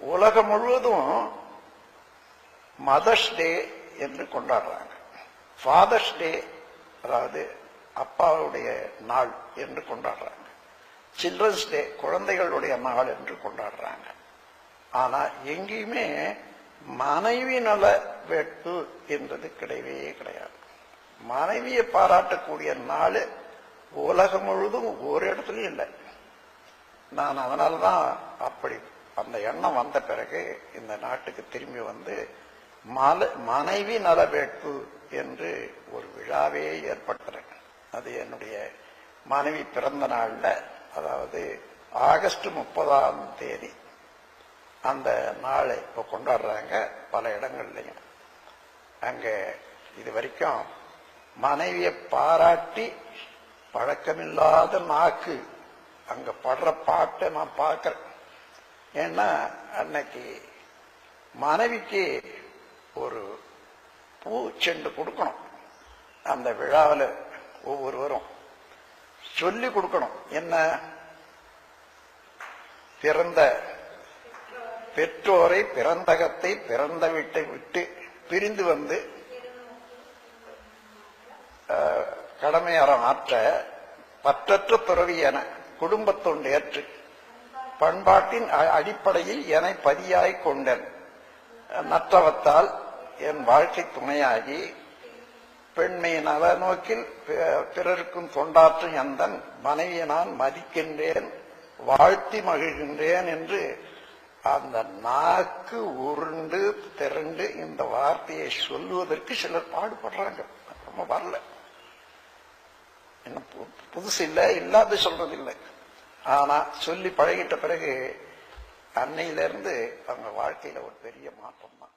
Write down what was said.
உலகம் முழுவதும் mother's day என்று கொண்டாடுறாங்க. ஃபாதர்ஸ் டே அதாவது அப்பாவுடைய நாள் என்று கொண்டாடுறாங்க. சில்ட்ரன்ஸ் டே குழந்தைகளுடைய நாள் என்று கொண்டாடுறாங்க. ஆனா எங்கேயுமே மனைவி நல வேட்பு என்றது கிடையவே கிடையாது. மனைவியை பாராட்டக்கூடிய நாள் உலகம் முழுதும் ஒரு இடத்துலயும் இல்லை. நான் அதனாலதான் அப்படி அந்த எண்ணம் வந்த பிறகு இந்த நாட்டுக்கு திரும்பி வந்து மனைவி நல வேட்பு என்று ஒரு விழாவே ஏற்படுத்துறேன் அது என்னுடைய மனைவி பிறந்த நாள்ல அதாவது ஆகஸ்ட் முப்பதாம் தேதி. அந்த நாளை இப்போ கொண்டாடுறாங்க பல இடங்கள்லையும். அங்க இது வரைக்கும் மனைவியை பாராட்டி பழக்கமில்லாத நாக்கு. அங்க படுற பாட்டை நான் பார்க்கிறேன். ஏன்னா அன்னைக்கு மனைவிக்கு ஒரு பூ செண்டு கொடுக்கணும். அந்த விழாவில் ஒவ்வொருவரும் சொல்லி கொடுக்கணும். என்ன? பிறந்த பெற்றோரை பிறந்தகத்தை பிறந்த வீட்டை விட்டு பிரிந்து வந்து கடமையாரம் ஆற்ற பற்றற்ற துறவி என குடும்பத்தொண்டு ஏற்று பண்பாட்டின் அடிப்படையில் என பதியாய் கொண்டன். நற்றவத்தால் என் வாழ்க்கை துணையாகி பெண்மை நல நோக்கில் பிறருக்கும் தொண்டாற்றும் எந்தன் மனைவியை நான் மதிக்கின்றேன் வாழ்த்தி மகிழ்கின்றேன் என்று அந்த நாக்கு உருண்டு திரண்டு இந்த வார்த்தையை சொல்லுவதற்கு சிலர் பாடுபடுறாங்க. ரொம்ப வரல. என்ன பு- புதுசு இல்லை இல்லாத சொல்றது இல்லை ஆனா சொல்லி பழகிட்ட பிறகு அன்னையிலிருந்து அவங்க வாழ்க்கையில ஒரு பெரிய மாற்றம் தான்